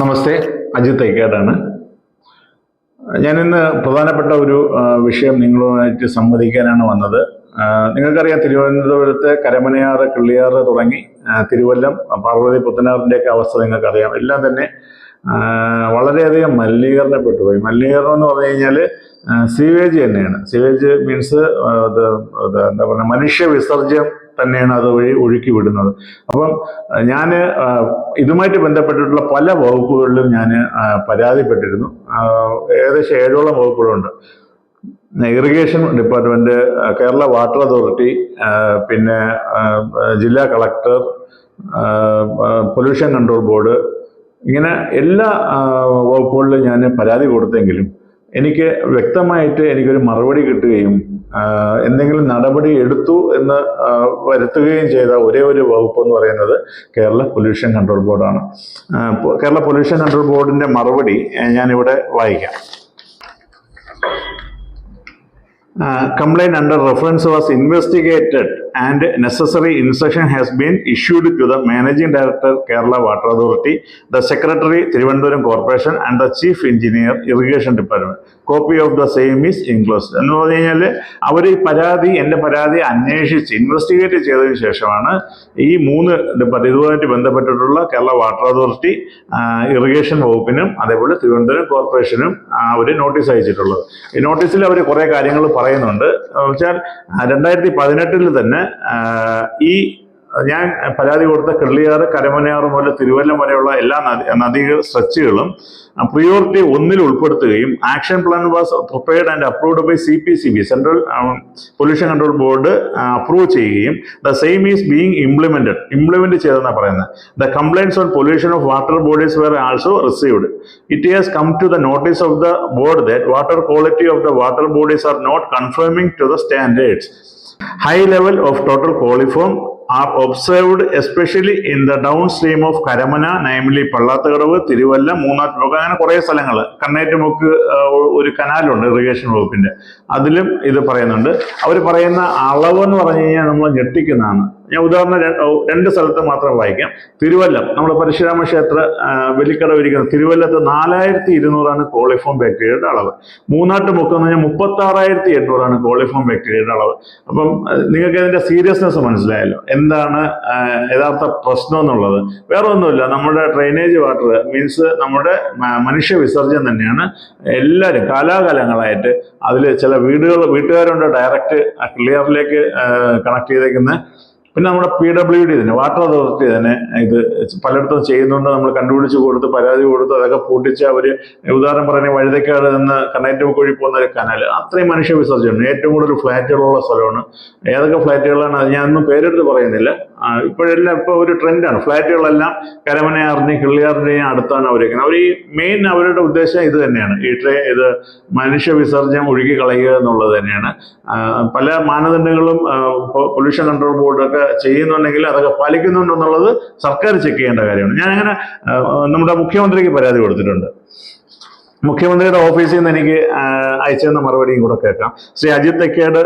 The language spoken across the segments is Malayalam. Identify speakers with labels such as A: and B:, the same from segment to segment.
A: നമസ്തേ അജിത് തൈക്കാടാണ് ഞാനിന്ന് പ്രധാനപ്പെട്ട ഒരു വിഷയം നിങ്ങളുമായിട്ട് സംവദിക്കാനാണ് വന്നത്. നിങ്ങൾക്കറിയാം തിരുവനന്തപുരത്ത് കരമനയാറ് കിള്ളിയാറ് തുടങ്ങി തിരുവല്ലം പാർവതി പുത്തനാറിന്റെയൊക്കെ അവസ്ഥ നിങ്ങൾക്കറിയാം. എല്ലാം തന്നെ വളരെയധികം മലിനീകരണപ്പെട്ടു പോയി. മലിനീകരണം എന്ന് പറഞ്ഞു കഴിഞ്ഞാൽ സീവേജ് തന്നെയാണ്. സീവേജ് മീൻസ് എന്താ പറയുക മനുഷ്യ വിസർജ്യം തന്നെയാണ് അത് വഴി ഒഴുക്കി വിടുന്നത്. അപ്പം ഞാൻ ഇതുമായിട്ട് ബന്ധപ്പെട്ടിട്ടുള്ള പല വകുപ്പുകളിലും ഞാൻ പരാതിപ്പെട്ടിരുന്നു. ഏകദേശം ഏഴോളം വകുപ്പുകളുണ്ട്. Irrigation department Kerala water authority പിന്നെ ജില്ലാ കളക്ടർ പൊല്യൂഷൻ കൺട്രോൾ ബോർഡ് ഇങ്ങനെ എല്ലാ വകുപ്പുകളിലും ഞാൻ പരാതി കൊടുത്തെങ്കിലും എനിക്ക് വ്യക്തമായിട്ട് എനിക്കൊരു മറുപടി കിട്ടുകയും എന്തെങ്കിലും നടപടി എടുത്തു എന്ന് വരുത്തുകയും ചെയ്ത ഒരേ ഒരു വകുപ്പ് എന്ന് പറയുന്നത് കേരള പൊല്യൂഷൻ കൺട്രോൾ ബോർഡാണ് കേരള പൊല്യൂഷൻ കൺട്രോൾ ബോർഡിന്റെ മറുപടി ഞാനിവിടെ വായിക്കാം. Complaint under reference was was investigated necessary instruction has been issued to the managing director Kerala water authority the secretary Thiruvananthapuram corporation and the chief engineer irrigation department copy of the same is enclosed. എന്ന് പറഞ്ഞു കഴിഞ്ഞാൽ അവർ ഈ പരാതി എന്റെ പരാതി അന്വേഷിച്ച് ഇൻവെസ്റ്റിഗേറ്റ് ചെയ്തതിനു ശേഷമാണ് ഈ മൂന്ന് ഡിപ്പാർട്ട് ഇതുമായിട്ട് ബന്ധപ്പെട്ടിട്ടുള്ള കേരള വാട്ടർ അതോറിറ്റി ഇറിഗേഷൻ വകുപ്പിനും അതേപോലെ തിരുവനന്തപുരം കോർപ്പറേഷനും അവർ നോട്ടീസ് അയച്ചിട്ടുള്ളത്. ഈ നോട്ടീസിൽ അവർ കുറേ കാര്യങ്ങൾ പറയുന്നുണ്ട്. വെച്ചാൽ രണ്ടായിരത്തി പതിനെട്ടിൽ തന്നെ ഈ ഞാൻ പരാതി കൊടുത്ത കിള്ളിയാറ് കരമനയാറ് മുതൽ തിരുവല്ലം വരെയുള്ള എല്ലാ നദി നദികൾ സ്ട്രെച്ചുകളും പ്രിയോറിറ്റി ഒന്നിൽ ഉൾപ്പെടുത്തുകയും action plan was prepared and approved by C P C B central pollution control board approve ചെയ്യുകയും the same is being implemented implement ചെയ്തെന്നാണ് പറയുന്നത് the compliance on pollution of water bodies were also received it has come to the notice of the board that water quality of the water bodies are not conforming to the standards high level of total coliform are observed especially in the downstream of Karamana namely Pallathakadavu Thiruvalla Moonnattumukku അങ്ങനെ കുറേ സ്ഥലങ്ങൾ കണ്ണേറ്റുമുക്ക് ഒരു കനാലുണ്ട് ഇറിഗേഷൻ വകുപ്പിന്റെ അതിലും ഇത് പറയുന്നുണ്ട്. അവർ പറയുന്ന അളവ് എന്ന് പറഞ്ഞു കഴിഞ്ഞാൽ നമ്മൾ ഞെട്ടിക്കുന്നതാണ്. ഞാൻ ഉദാഹരണം രണ്ട് സ്ഥലത്ത് മാത്രം വായിക്കാം. തിരുവല്ലം നമ്മുടെ പരശുരാമ ക്ഷേത്ര വെലിക്കടവ് ഇരിക്കുന്ന തിരുവല്ലത്ത് നാലായിരത്തി ഇരുന്നൂറാണ് കോളിഫോം ബാക്ടീരിയയുടെ അളവ്. മൂന്നാട്ട് മുക്കം എന്ന് പറഞ്ഞാൽ മുപ്പത്തി ആറായിരത്തി എണ്ണൂറാണ് കോളിഫോം ബാക്ടീരിയയുടെ അളവ്. അപ്പം നിങ്ങൾക്ക് ഇതിന്റെ സീരിയസ്നെസ് മനസ്സിലായല്ലോ. എന്താണ് യഥാർത്ഥ പ്രശ്നം എന്നുള്ളത്. വേറെ ഒന്നുമില്ല നമ്മുടെ ഡ്രെയിനേജ് വാട്ടർ മീൻസ് നമ്മുടെ മനുഷ്യ വിസർജ്യം തന്നെയാണ് എല്ലാവരും കാലാകാലങ്ങളായിട്ട് അതിൽ ചില വീടുകൾ വീട്ടുകാരുണ്ട് ഡയറക്റ്റ് ക്ലിയറിലേക്ക് കണക്ട് ചെയ്തേക്കുന്ന. പിന്നെ നമ്മുടെ പി ഡബ്ല്യു ഡി തന്നെ വാട്ടർ അതോറിറ്റി തന്നെ ഇത് പലയിടത്തും ചെയ്യുന്നുണ്ട്. നമ്മൾ കണ്ടുപിടിച്ച് കൊടുത്ത് പരാതി കൊടുത്ത് അതൊക്കെ പൂട്ടിച്ച് അവർ ഉദാഹരണം പറഞ്ഞ വഴുതക്കാട് നിന്ന് കണ്ണേറ്റം കോഴി പോകുന്ന ഒരു കനാൽ അത്രയും മനുഷ്യ വിസർജനം ഏറ്റവും കൂടുതൽ ഫ്ലാറ്റുകളുള്ള സ്ഥലമാണ്. ഏതൊക്കെ ഫ്ലാറ്റുകളാണ് അത്? ഞാനൊന്നും പേരെടുത്ത് പറയുന്നില്ല. ഇപ്പോഴെല്ലാം ഇപ്പോൾ ഒരു ട്രെൻഡാണ്. ഫ്ലാറ്റുകളെല്ലാം കരമനയാറിന്റെയും കിള്ളിയാറിന്റെയും അടുത്താണ് അവരേക്കുന്നത്. അവർ ഈ മെയിൻ അവരുടെ ഉദ്ദേശം ഇത് തന്നെയാണ്. ഈ ട്രേ ഇത് മനുഷ്യ വിസർജ്യം ഒഴുകി കളയുക എന്നുള്ളത് തന്നെയാണ്. പല മാനദണ്ഡങ്ങളും പൊല്യൂഷൻ കൺട്രോൾ ബോർഡൊക്കെ ചെയ്യുന്നുണ്ടെങ്കിൽ അതൊക്കെ പാലിക്കുന്നുണ്ടെന്നുള്ളത് സർക്കാർ ചെക്ക് ചെയ്യേണ്ട കാര്യമാണ്. ഞാൻ അങ്ങനെ നമ്മുടെ മുഖ്യമന്ത്രിക്ക് പരാതി കൊടുത്തിട്ടുണ്ട്. മുഖ്യമന്ത്രിയുടെ ഓഫീസിൽ നിന്ന് എനിക്ക് ആ, അയച്ചു തന്ന മറുപടിയും കൂടെ കേൾക്കാം. ശ്രീ അജിത് തെക്കേട്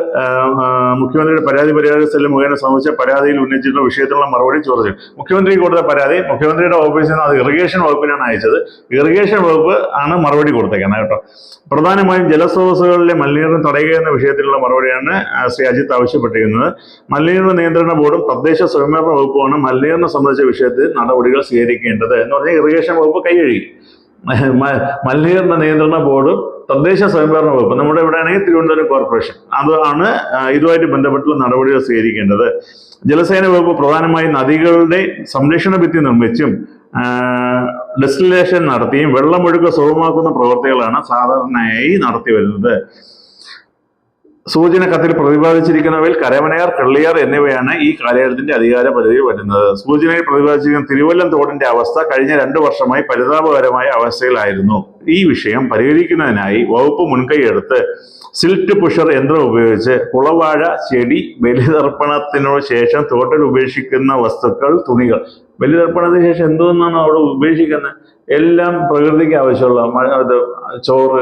A: മുഖ്യമന്ത്രിയുടെ പരാതി പരിഹാര സെല്ല് മുഖേന സമർപ്പിച്ച പരാതിയിൽ ഉന്നയിച്ചിട്ടുള്ള വിഷയത്തിലുള്ള മറുപടി ചോദിച്ചു. മുഖ്യമന്ത്രി കൊടുത്ത പരാതി മുഖ്യമന്ത്രിയുടെ ഓഫീസിൽ നിന്ന് അത് ഇറിഗേഷൻ വകുപ്പിനാണ് അയച്ചത്. ഇറിഗേഷൻ വകുപ്പ് ആണ് മറുപടി കൊടുത്തേക്കുന്നത് കേട്ടോ. പ്രധാനമായും ജലസ്രോതസ്സുകളിലെ മലിനീകരണം തടയുക എന്ന വിഷയത്തിലുള്ള മറുപടിയാണ് ശ്രീ അജിത് ആവശ്യപ്പെട്ടിരിക്കുന്നത്. മലിനീകരണ നിയന്ത്രണ ബോർഡും തദ്ദേശ സ്വയംഭരണ വകുപ്പുമാണ് മലിനീകരണം സംബന്ധിച്ച വിഷയത്തിൽ നടപടികൾ സ്വീകരിക്കേണ്ടത് എന്ന് പറഞ്ഞാൽ ഇറിഗേഷൻ വകുപ്പ് കൈകഴുകി മ- മലിനീകരണ നിയന്ത്രണ ബോർഡും തദ്ദേശ സ്വയംഭരണ വകുപ്പ് നമ്മുടെ ഇവിടെ ആണെങ്കിൽ തിരുവനന്തപുരം കോർപ്പറേഷൻ. അതാണ് ഇതുമായിട്ട് ബന്ധപ്പെട്ടുള്ള നടപടികൾ സ്വീകരിക്കേണ്ടത്. ജലസേന വകുപ്പ് പ്രധാനമായും നദികളുടെ സംരക്ഷണ ഭിത്തി നിർമ്മിച്ചും ഡെസ്റ്റിലേഷൻ നടത്തിയും വെള്ളമൊഴുക്ക് സുഗമമാക്കുന്ന പ്രവർത്തികളാണ് സാധാരണയായി നടത്തി വരുന്നത് സൂചന കത്തിൽ പ്രതിപാദിച്ചിരിക്കുന്നവയിൽ കരവനയാർ കള്ളിയാർ എന്നിവയാണ് ഈ കാലയളത്തിന്റെ അധികാര പരിധിയിൽ വരുന്നത്. സൂചനയിൽ പ്രതിപാദിച്ചിരിക്കുന്ന തിരുവല്ലം തോടിന്റെ അവസ്ഥ കഴിഞ്ഞ രണ്ടു വർഷമായി പരിതാപകരമായ അവസ്ഥയിലായിരുന്നു. ഈ വിഷയം പരിഹരിക്കുന്നതിനായി വകുപ്പ് മുൻകൈയെടുത്ത് സിൽറ്റ് പുഷർ യന്ത്രം ഉപയോഗിച്ച് കുളവാഴ ചെടി ബലിതർപ്പണത്തിനു ശേഷം തോട്ടിൽ ഉപേക്ഷിക്കുന്ന വസ്തുക്കൾ തുണികൾ. ബലിതർപ്പണത്തിന് ശേഷം എന്തോന്നാണ് അവിടെ ഉപേക്ഷിക്കുന്നത്? എല്ലാം പ്രകൃതിക്ക് ആവശ്യമുള്ള മഴ ചോറ്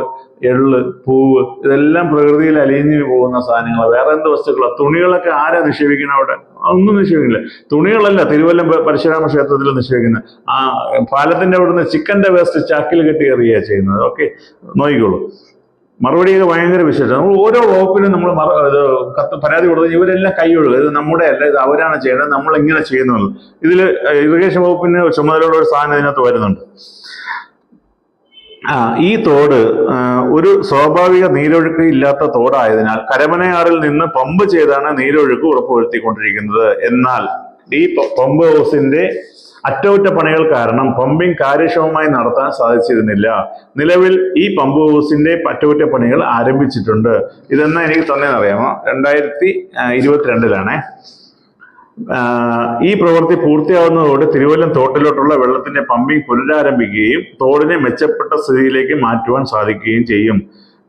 A: എള്ള് പൂവ് ഇതെല്ലാം പ്രകൃതിയിൽ അലിഞ്ഞു പോകുന്ന സാധനങ്ങൾ വേറെ എന്ത് വസ്തുക്കളാണ് തുണികളൊക്കെ ആരാ നിക്ഷേപിക്കണം അവിടെ? ഒന്നും നിക്ഷേപിക്കില്ല തുണികളല്ല തിരുവല്ലം പരശുരാമ ക്ഷേത്രത്തിൽ നിക്ഷേപിക്കുന്നത്. ആ പാലത്തിന്റെ അവിടുന്ന് ചിക്കന്റെ വേസ്റ്റ് ചാക്കിൽ കെട്ടി എറിയുക ചെയ്യുന്നത്. ഓക്കെ നോക്കിക്കോളൂ. മറുപടിയൊക്കെ ഭയങ്കര വിശേഷം. നമ്മൾ ഓരോ വകുപ്പിനും നമ്മൾ ഇത് കത്ത് പരാതി കൊടുത്ത് ഇവരെല്ലാം കൈ ഒഴുകുക ഇത് നമ്മുടെ അല്ല ഇത് അവരാണ് ചെയ്യേണ്ടത് നമ്മൾ ഇങ്ങനെ ചെയ്യുന്നത് ഇതിൽ ഇറിഗേഷൻ വകുപ്പിന് ചുമതലയുള്ള ഒരു സാധനം ഇതിനകത്ത് വരുന്നുണ്ട്. ആ ഈ തോട് ഒരു സ്വാഭാവിക നീരൊഴുക്ക് ഇല്ലാത്ത തോടായതിനാൽ കരമനയാറിൽ നിന്ന് പമ്പ് ചെയ്താണ് നീരൊഴുക്ക് ഉറപ്പുവരുത്തിക്കൊണ്ടിരിക്കുന്നത്. എന്നാൽ ഈ പമ്പ് ഹൗസിന്റെ അറ്റകുറ്റപ്പണികൾ കാരണം പമ്പിംഗ് കാര്യക്ഷമമായി നടത്താൻ സാധിച്ചിരുന്നില്ല. നിലവിൽ ഈ പമ്പ് ഹൗസിന്റെ അറ്റകുറ്റപ്പണികൾ ആരംഭിച്ചിട്ടുണ്ട്. ഇതെന്നാ എനിക്ക് തന്നെ അറിയാമോ രണ്ടായിരത്തി ഇരുപത്തിരണ്ടിലാണേ. ഈ പ്രവൃത്തി പൂർത്തിയാവുന്നതോടെ തിരുവല്ലം തോട്ടിലോട്ടുള്ള വെള്ളത്തിന്റെ പമ്പിംഗ് പുനരാരംഭിക്കുകയും തോടിനെ മെച്ചപ്പെട്ട സ്ഥിതിയിലേക്ക് മാറ്റുവാൻ സാധിക്കുകയും ചെയ്യും.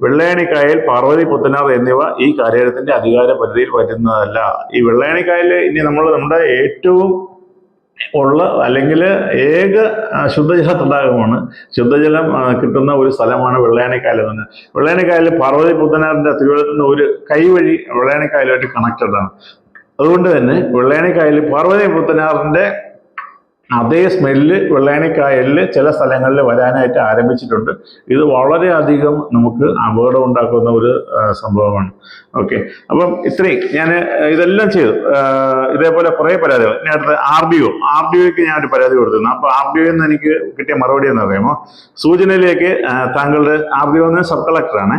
A: വെള്ളയണിക്കായൽ പാർവതി പുത്തനാർ എന്നിവ ഈ കാര്യത്തിന്റെ അധികാര പരിധിയിൽ വരുന്നതല്ല. ഈ വെള്ളയണിക്കായൽ ഇനി നമ്മൾ നമ്മുടെ ഏറ്റവും ഉള്ള അല്ലെങ്കിൽ ഏക ശുദ്ധജല തടാകമാണ് ശുദ്ധജലം കിട്ടുന്ന ഒരു സ്ഥലമാണ് വെള്ളയാണിക്കായൽ എന്ന് പറഞ്ഞാൽ. വെള്ളയാണിക്കായൽ പാർവതി പുത്തനാറിന്റെ തിരുവനന്തപുരത്ത് നിന്ന് ഒരു കൈവഴി വെള്ളയാണിക്കായലുമായിട്ട് കണക്റ്റഡ് ആണ്. അതുകൊണ്ട് തന്നെ വെള്ളയാണിക്കായൽ പാർവതി പുത്തനാറിന്റെ അതേ സ്മെല്ല് വെള്ളയണിക്കായലിൽ ചില സ്ഥലങ്ങളിൽ വരാനായിട്ട് ആരംഭിച്ചിട്ടുണ്ട്. ഇത് വളരെയധികം നമുക്ക് അപകടം ഉണ്ടാക്കുന്ന ഒരു സംഭവമാണ്. ഓക്കെ അപ്പം ഇത്രയും ഞാൻ ഇതെല്ലാം ചെയ്തു. ഇതേപോലെ കുറേ പരാതികൾ നേരത്തെ R D O R D ഒക്ക് ഞാൻ ഒരു പരാതി കൊടുത്തിരുന്നു. അപ്പോൾ ആർ ഡി ഒന്ന് എനിക്ക് കിട്ടിയ മറുപടി എന്ന് പറയുമ്പോൾ സൂചനയിലേക്ക് താങ്കളുടെ ആർ ഡി ഒ സബ് കളക്ടറാണ്.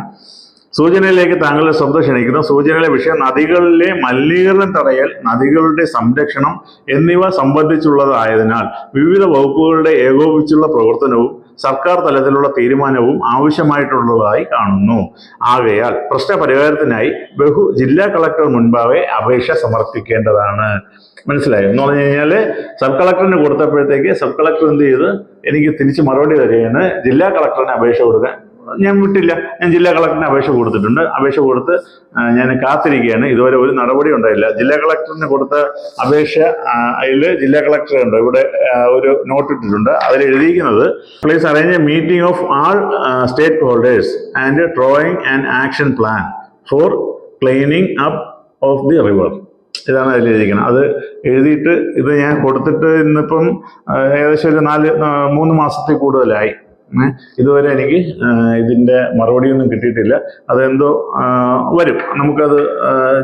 A: സൂചനയിലേക്ക് താങ്കളുടെ ശ്രദ്ധ ക്ഷണിക്കുന്നു. സൂചനയിലെ വിഷയം നദികളിലെ മലിനീകരണം തടയൽ നദികളുടെ സംരക്ഷണം എന്നിവ സംബന്ധിച്ചുള്ളതായതിനാൽ വിവിധ വകുപ്പുകളുടെ ഏകോപിച്ചുള്ള പ്രവർത്തനവും സർക്കാർ തലത്തിലുള്ള തീരുമാനവും ആവശ്യമായിട്ടുള്ളതായി കാണുന്നു. ആകയാൽ പ്രശ്നപരിഹാരത്തിനായി ബഹു ജില്ലാ കളക്ടർ മുൻപാകെ അപേക്ഷ സമർപ്പിക്കേണ്ടതാണ്. മനസ്സിലായോ? എന്ന് പറഞ്ഞു കഴിഞ്ഞാൽ സബ് കളക്ടറിന് കൊടുത്തപ്പോഴത്തേക്ക് സബ് കളക്ടർ എന്ത് ചെയ്ത്? എനിക്ക് തിരിച്ച് മറുപടി തരികയാണ്. ജില്ലാ കളക്ടറിന് അപേക്ഷ കൊടുക്കാൻ ഞാൻ വിട്ടില്ല. ഞാൻ ജില്ലാ കളക്ടറിന് അപേക്ഷ കൊടുത്തിട്ടുണ്ട്. അപേക്ഷ കൊടുത്ത് ഞാൻ കാത്തിരിക്കുകയാണ്. ഇതുവരെ ഒരു നടപടി ഉണ്ടായില്ല. ജില്ലാ കളക്ടറിന് കൊടുത്ത അപേക്ഷ അതിൽ ജില്ലാ കളക്ടർ ഉണ്ട്? ഇവിടെ ഒരു നോട്ട് ഇട്ടിട്ടുണ്ട്. അതിൽ എഴുതിയിരിക്കുന്നത് please arrange a meeting of all state holders and drawing and action plan for cleaning up of the river ഇതാണ് അതിൽ എഴുതിയിരിക്കുന്നത്. അത് എഴുതിയിട്ട് ഇത് ഞാൻ കൊടുത്തിട്ട് ഇന്നിപ്പം ഏകദേശം ഒരു നാല് മൂന്ന് മാസത്തിൽ കൂടുതലായി. ഇതുവരെ എനിക്ക് ഇതിന്റെ ഇതിന്റെ മറുപടിയൊന്നും കിട്ടിയിട്ടില്ല. അതെന്തോ വരും. നമുക്കത്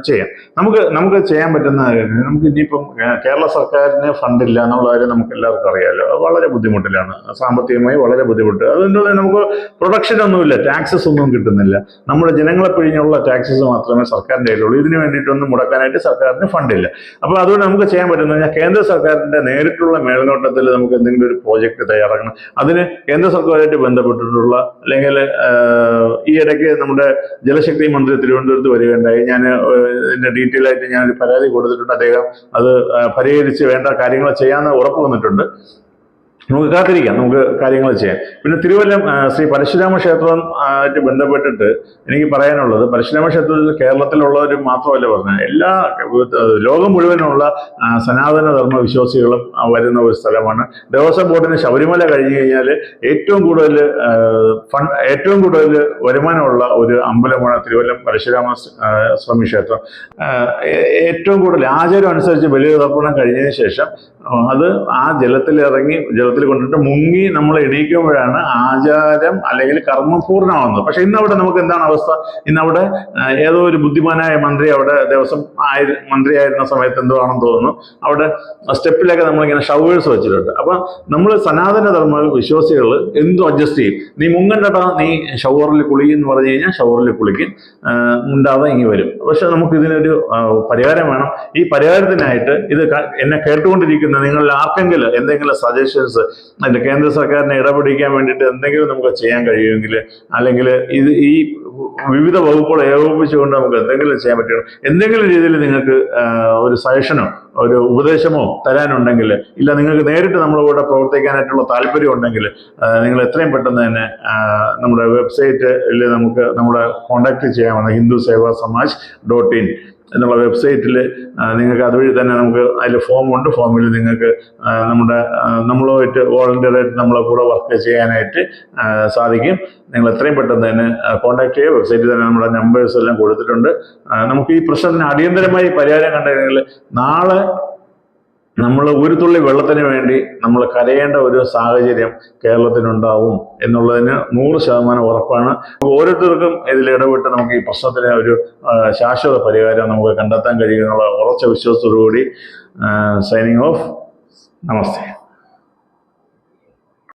A: ചെയ്യാം. നമുക്ക് നമുക്ക് ചെയ്യാൻ പറ്റുന്ന കാര്യം, നമുക്ക് ഇനിയിപ്പം കേരള സർക്കാരിന് ഫണ്ടില്ല എന്നുള്ള കാര്യം നമുക്ക് എല്ലാവർക്കും അറിയാമല്ലോ വളരെ ബുദ്ധിമുട്ടിലാണ്. സാമ്പത്തികമായി വളരെ ബുദ്ധിമുട്ട്. അതുകൊണ്ട് നമുക്ക് പ്രൊഡക്ഷൻ ഒന്നുമില്ല ടാക്സസ് ഒന്നും കിട്ടുന്നില്ല. നമ്മുടെ ജനങ്ങളെ പിഴിഞ്ഞുള്ള ടാക്സസ് മാത്രമേ സർക്കാരിന്റെ കയ്യിലുള്ളൂ. ഇതിന് വേണ്ടിയിട്ടൊന്നും മുടക്കാനായിട്ട് സർക്കാരിന് ഫണ്ടില്ല. അപ്പോൾ അതുകൊണ്ട് നമുക്ക് ചെയ്യാൻ പറ്റുന്നത് കേന്ദ്ര സർക്കാരിന്റെ നേരിട്ടുള്ള മേൽനോട്ടത്തിൽ നമുക്ക് എന്തെങ്കിലും ഒരു പ്രോജക്റ്റ് തയ്യാറാക്കണം. അതിന് കേന്ദ്ര സർക്കാരുമായിട്ട് ബന്ധപ്പെട്ടിട്ടുള്ള അല്ലെങ്കിൽ ഈ ഇടയ്ക്ക് നമ്മുടെ ജലശക്തി മന്ത്രി തിരുവനന്തപുരത്ത് വരികയുണ്ടായി. ഞാൻ ഇതിന്റെ ഡീറ്റെയിൽ ആയിട്ട് ഞാൻ ഒരു പരാതി കൊടുത്തിട്ടുണ്ട്. അദ്ദേഹം അത് പരിഹരിച്ച് വേണ്ട കാര്യങ്ങൾ ചെയ്യാമെന്ന് ഉറപ്പ് വന്നിട്ടുണ്ട്. നമുക്ക് കാത്തിരിക്കാം. നമുക്ക് കാര്യങ്ങൾ ചെയ്യാം. പിന്നെ തിരുവല്ലം ശ്രീ പരശുരാമ ക്ഷേത്രം ആയിട്ട് ബന്ധപ്പെട്ടിട്ട് എനിക്ക് പറയാനുള്ളത് പരശുരാമ ക്ഷേത്രത്തിൽ കേരളത്തിലുള്ളവർ മാത്രമല്ല പറഞ്ഞത്. എല്ലാ ലോകം മുഴുവനുള്ള സനാതന ധർമ്മ വിശ്വാസികളും വരുന്ന ഒരു സ്ഥലമാണ്. ദേവസ്വം ബോർഡിന് ശബരിമല കഴിഞ്ഞു കഴിഞ്ഞാൽ ഏറ്റവും കൂടുതൽ ഫണ്ട് ഏറ്റവും കൂടുതൽ വരുമാനമുള്ള ഒരു അമ്പലമാണ് തിരുവല്ലം പരശുരാമ സ്വാമി ക്ഷേത്രം. ഏറ്റവും കൂടുതൽ ആചാരം അനുസരിച്ച് ബലിതർപ്പണം കഴിഞ്ഞതിന് ശേഷം അത് ആ ജലത്തിൽ ഇറങ്ങി ജലത്തിൽ കൊണ്ടിട്ട് മുങ്ങി നമ്മൾ എണീക്കുമ്പോഴാണ് ആചാരം അല്ലെങ്കിൽ കർമ്മം പൂർണമാകുന്നത് പക്ഷെ ഇന്നവിടെ നമുക്ക് എന്താണ് അവസ്ഥ? ഇന്നവിടെ ഏതോ ഒരു ബുദ്ധിമാനായ മന്ത്രി അവിടെ ദിവസം ആയി മന്ത്രിയായിരുന്ന സമയത്ത് എന്തോ ആണെന്ന് തോന്നുന്നു. അവിടെ സ്റ്റെപ്പിലൊക്കെ നമ്മളിങ്ങനെ ഷവേഴ്സ് വെച്ചിട്ടുണ്ട്. അപ്പൊ നമ്മൾ സനാതന ധർമ്മ വിശ്വാസികൾ എന്തും അഡ്ജസ്റ്റ് ചെയ്യും. നീ മുങ്ങണ്ടടാ നീ ഷവറിൽ കുളിക്കും എന്ന് പറഞ്ഞു കഴിഞ്ഞാൽ ഷവറിൽ കുളിക്കും. മുണ്ടാതെ ഇങ്ങി വരും. പക്ഷെ നമുക്ക് ഇതിനൊരു പരിഹാരം വേണം. ഈ പരിഹാരത്തിനായിട്ട് ഇത് എന്നെ കേട്ടുകൊണ്ടിരിക്കുന്ന നിങ്ങളിൽ ആർക്കെങ്കിലും എന്തെങ്കിലും സജഷൻസ് അതിന്റെ കേന്ദ്ര സർക്കാരിനെ ഇടപെടിക്കാൻ വേണ്ടിയിട്ട് എന്തെങ്കിലും നമുക്ക് ചെയ്യാൻ കഴിയുമെങ്കിൽ അല്ലെങ്കിൽ ഇത് ഈ വിവിധ വകുപ്പുകൾ ഏകോപിപ്പിച്ചുകൊണ്ട് നമുക്ക് എന്തെങ്കിലും ചെയ്യാൻ പറ്റണം എന്തെങ്കിലും രീതിയിൽ നിങ്ങൾക്ക് ഒരു സജഷനോ ഒരു ഉപദേശമോ തരാനുണ്ടെങ്കിൽ ഇല്ല നിങ്ങൾക്ക് നേരിട്ട് നമ്മുടെ കൂടെ പ്രവർത്തിക്കാനായിട്ടുള്ള താല്പര്യം ഉണ്ടെങ്കിൽ നിങ്ങൾ എത്രയും പെട്ടെന്ന് തന്നെ നമ്മുടെ വെബ്സൈറ്റിൽ നമുക്ക് നമ്മളെ കോൺടാക്ട് ചെയ്യാവുന്ന ഹിന്ദു സേവാ സമാജ് ഡോട്ട് ഇൻ എന്നുള്ള വെബ്സൈറ്റിൽ നിങ്ങൾക്ക് അതുവഴി തന്നെ നമുക്ക് അതിൽ ഫോമുണ്ട് ഫോമിൽ നിങ്ങൾക്ക് നമ്മുടെ നമ്മളുമായിട്ട് വോളണ്ടിയറായിട്ട് നമ്മളെ കൂടെ വർക്ക് ചെയ്യാനായിട്ട് സാധിക്കും. നിങ്ങൾ എത്രയും പെട്ടെന്ന് തന്നെ കോൺടാക്ട് ചെയ്യുക. വെബ്സൈറ്റിൽ തന്നെ നമ്മുടെ നമ്പേഴ്സ് എല്ലാം കൊടുത്തിട്ടുണ്ട്. നമുക്ക് ഈ പ്രശ്നത്തിന് അടിയന്തരമായി പരിഹാരം കണ്ടെങ്കിൽ നാളെ നമ്മൾ ഒരു തുള്ളി വെള്ളത്തിന് വേണ്ടി നമ്മൾ കരയേണ്ട ഒരു സാഹചര്യം കേരളത്തിനുണ്ടാവും എന്നുള്ളതിന് നൂറ് ശതമാനം ഉറപ്പാണ്. ഓരോരുത്തർക്കും ഇതിൽ ഇടപെട്ട് നമുക്ക് ഈ പ്രശ്നത്തിന് ഒരു ശാശ്വത പരിഹാരം നമുക്ക് കണ്ടെത്താൻ കഴിയുമെന്നുള്ള ഉറച്ച വിശ്വാസത്തോടു കൂടി സൈനിങ് ഓഫ്. നമസ്തേ.